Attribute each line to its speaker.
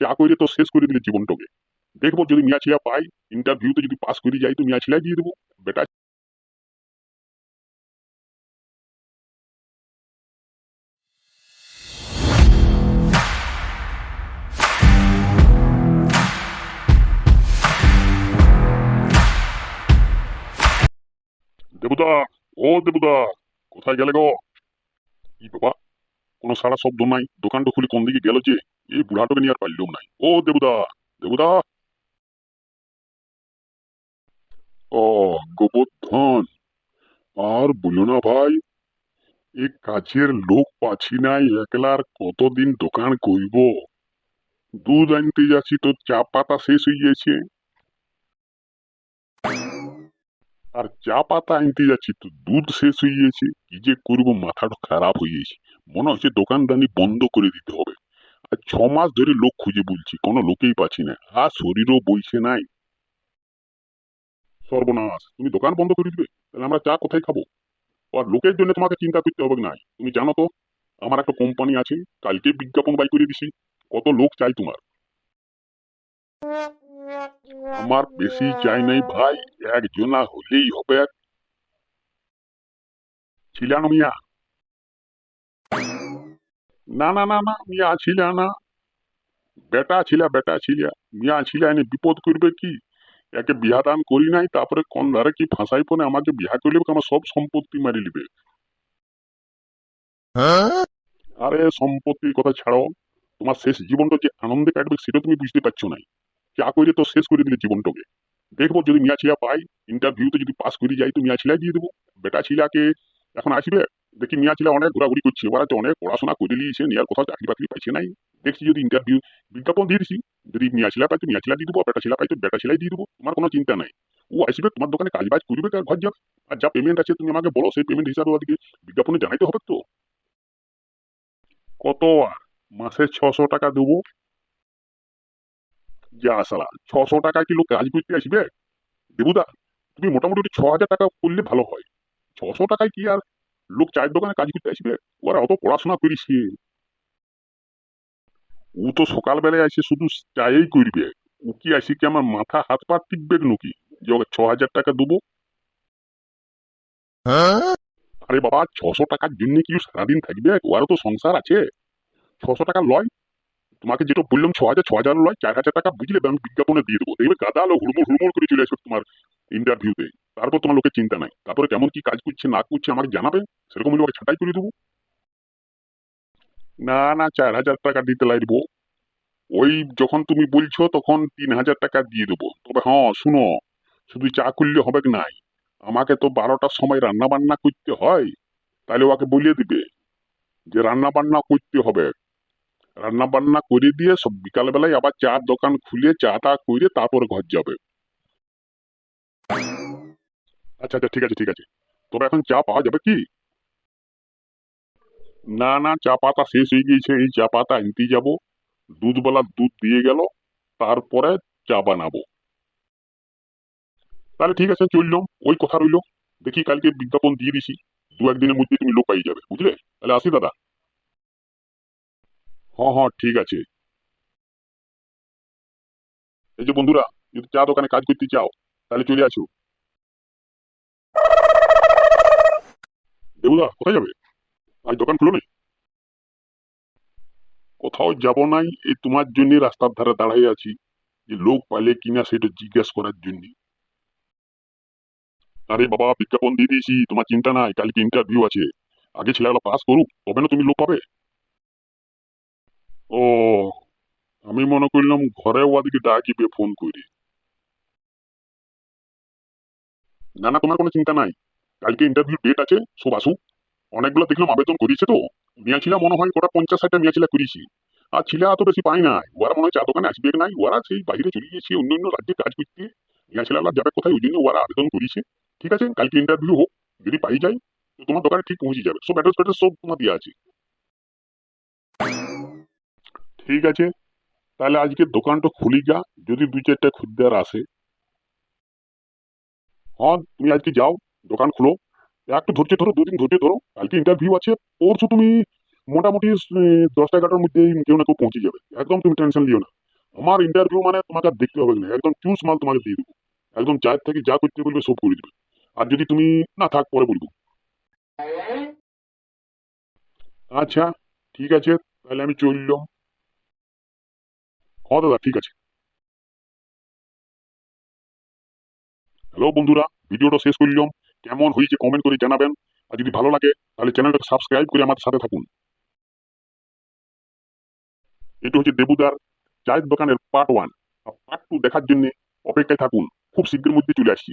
Speaker 1: চা করে তো শেষ করে দিলে জীবনটাকে। দেখব যদি মিয়া ছিয়া পাই ইন্টারভিউতে যদি পাস করে যাই তো মিয়া ছিলাই দিয়ে দেবো। বেটা দেবদা, ও দেবদা, কোথায় গেলে গো? কি বাবা কোনো সারা শব্দ নাই। দোকানটা খুলে কোন দিকে গেল যে? এই বুড়াটাকে নিয়ে আর পারলেও নাই। ও দেবদা দেবদা। ও গোবর্ধন, আর বলো না ভাই, এ কাজের লোক পাচ্ছি নাই একলা আর কতদিন দোকান করব দুধ আনতে যাচ্ছি, তো চা পাতা শেষ হয়ে গেছে। আর চা পাতা আনতে যাচ্ছি, তো দুধ শেষ হয়ে গেছে। কি যে করব, মাথাটা খারাপ হয়ে গেছে। মনে হচ্ছে দোকানদানি বন্ধ করে দিতে হবে। আর ছ মাস ধরে লোক খুঁজে বলছি, কোনো লোকেই পাচ্ছি না। আর শরীরও বইছে নাই। সর্বনাশ, তুমি দোকান বন্ধ করে দিবে? তাহলে আমরা চা কোথায় খাব? আর লোকের জন্য তোমাকে চিন্তা করতে হবে নাই। তুমি জানো তো, আমার একটা কোম্পানি আছে, কালকে বিজ্ঞাপন বাই করে দিছি। কত লোক চাই তোমার। আমার বেশি চাই নাই ভাই, একজনা হলেই হবে। ছিলাম মিয়া না না না না মিয়া ছিল না। বেটা ছিল বেটা ছিল। মিয়া ছিল এনে বিপদ করবে কি? একে বিয়া দান করি নাই তারপরে কোন ধারে কি ফাঁসাই পরে আমাকে বিয়া করে আমার সব সম্পত্তি মারি নিবে আরে সম্পত্তির কথা ছাড়ো। তোমার শেষ জীবনটা যে আনন্দে কাটবে সেটা তুমি বুঝতে পারছ না চা করে তো শেষ করে দিলে জীবনটাকে। দেখব যদি মিয়া ছিলা পাই ইন্টারভিউতে যদি পাস করে যাই তো মিয়া ছিলাই দিয়ে দেবো। বেটা ছিলাকে এখন আসবে? দেখি মিয়া ছিলা অনেক ঘোরাঘুরি করছে, ওরা তো অনেক পড়াশোনা করে নিয়েছে নেওয়ার কোথাও চাকরি বাকরি পাইছে নাই। দেখছি যদি ইন্টারভিউ বিজ্ঞাপন দিয়ে দিছি, যদি মিয়া ছিলা পাই তো মিয়া ছিলা দিয়ে দেবো, বেটা ছিলা পাই তো বেটা ছিলাই দিয়ে দেবো, তোমার কোনো চিন্তা নাই। ও আসবে, তোমার দোকানে কাজ বাজ করবে, তার ঘর আর যা পেমেন্ট আছে, তুমি আমাকে বলো, সেই পেমেন্ট হিসাবে ওদিকে বিজ্ঞাপনে জানাইতে হবে তো। কত আর মাসে ছশো টাকা দেবো? যা সালা ছশো টাকা কি লোক কাজ করতে আসবে? দেবুদা, তুমি মোটামুটি ছ হাজার টাকা করলে ভালো হয়। ছশো টাকায় কি আর লোক চায়ের দোকানে কাজ করতে আসবে ওরা অত পড়াশোনা করিস। ও তো সকালবেলায় আসে শুধু চায়েই করবে। ও কি আসি কি আমার মাথা হাত পা টিকবে নাকি? যে ওকে ছ হাজার টাকা দেবো। আরে বাবা ছশো টাকার জন্য কি সারাদিন থাকবে? ওরও তো সংসার আছে। ছশো টাকা লয়। তোমাকে যেটা বললাম ছ হাজার ছ হাজার লয় চার হাজার টাকা বুঝলে আমি বিজ্ঞাপনে দিয়ে দেবো। দেখবে গাদা আলো হুড়মুড় হুড়মুড় করে চলে আসবে তোমার ইন্টারভিউতে তারপর তোমার লোকের চিন্তা নাই। তারপরে কেমন কি কাজ করছে, না করছে, আমাকে জানাবে? সেরকম হলে ওকে ছাঁটাই করে দেবো। না না, চার হাজার টাকা দিতে লাগবো। ওই যখন তুমি বলছো, তখন তিন হাজার টাকা দিয়ে দেবো। তবে হ্যাঁ শুনো, শুধু চা করলে হবে নাই? আমাকে তো বারোটার সময় রান্না বান্না করতে হয়, তাহলে ওকে বলিয়ে দিবে যে রান্না বান্না করতে হবে। রান্না বান্না করে দিয়ে সব বিকালবেলায় আবার চার দোকান খুলে চাটা করে তারপর ঘর যাবে। আচ্ছা আচ্ছা ঠিক আছে ঠিক আছে। তবে এখন চা পাওয়া যাবে কি? না না, চা পাতা শেষ হয়ে গিয়েছে। এই চা পাতা আনতে যাব। দুধওয়ালা দুধ দিয়ে গেল। তারপরে চা বানাবো। তাহলে ঠিক আছে চললাম ওই কথা রইল। দেখি কালকে বিজ্ঞাপন দিয়ে দিছি। দু একদিনের মধ্যে তুমি লোক পাই যাবে, বুঝলে? তাহলে আসি, দাদা। হ্যাঁ হ্যাঁ ঠিক আছে। এই যে বন্ধুরা, যদি চা দোকানে কাজ করতে চাও, তাহলে চলে আসো। দেবুদা কোথায় যাবে? আজ দোকান খুলো নেই। কোথাও যাব নাই এই তোমার জন্য রাস্তার ধারে দাঁড়াই আছি, যে লোক পাইলে কিনা সেটা জিজ্ঞেস করার জন্য। আরে বাবা, বিজ্ঞাপন দিয়ে দিয়েছি, তোমার চিন্তা নাই, কালকে ইন্টারভিউ আছে। আগে ছেলেগুলো পাস করুক, তবে না তুমি লোক পাবে। ও, আমি মনে করলাম ঘরে ওদিকে ডাকিবে ফোন করে। না না, তোমার কোনো চিন্তা নাই। কালকে ইন্টারভিউ ডেট আছে সব আসুক। অনেকগুলো দেখলাম আবেদন করিয়েছে তো। মিয়া ছিলা মনে হয় কটা পঞ্চাশ ষাটটা মিয়া ছিলা করিয়েছি। আর ছিলা এত বেশি পায় নাই। ওরা মনে হয় চা দোকানে আসবে নাই। ওরা সেই বাইরে চলে গিয়েছে অন্য অন্য রাজ্যে কাজ করতে। মিয়া ছিলা যাবে কোথায়, ওই জন্য ওরা আবেদন করিয়েছে। ঠিক আছে, কালকে ইন্টারভিউ হোক, যদি পাই যাই, তো তোমার দোকানে ঠিক পৌঁছে যাবে। সব অ্যাড্রেস ফ্যাড্রেস সব তোমার দেওয়া আছে। ঠিক আছে, তাহলে আজকে দোকানটা খুলি যা যদি দুই চারটা খদ্দের আসে। হ্যাঁ তুমি আজকে যাও। দোকান খুলো। একটু ধৈর্য ধরো, দুদিন ধৈর্য ধরো। কালকে ইন্টারভিউ আছে, পরশু তুমি মোটামুটি দশটা এগারোটার মধ্যে কেউ না কেউ পৌঁছে যাবে। একদম তুমি টেনশন লিও না। আমার ইন্টারভিউ মানে তোমাকে দেখতে হবে না। একদম চুজ মাল তোমাকে দিয়ে দেবো। একদম চায়ের থেকে যা করতে বলবে সব করে দেবে। আর যদি তুমি না থাক, পরে বলব। আচ্ছা ঠিক আছে, তাহলে আমি চললাম হ্যাঁ দাদা, ঠিক আছে। হ্যালো বন্ধুরা, ভিডিওটা শেষ করলাম। কেমন হয়েছে কমেন্ট করে জানাবেন। আর যদি ভালো লাগে, তাহলে চ্যানেলটাকে সাবস্ক্রাইব করে আমাদের সাথে থাকুন। এটা হচ্ছে দেবুদার চায়ের দোকানের পার্ট ওয়ান পার্ট টু দেখার জন্য অপেক্ষায় থাকুন। খুব শীঘ্রের মধ্যে চলে আসছি।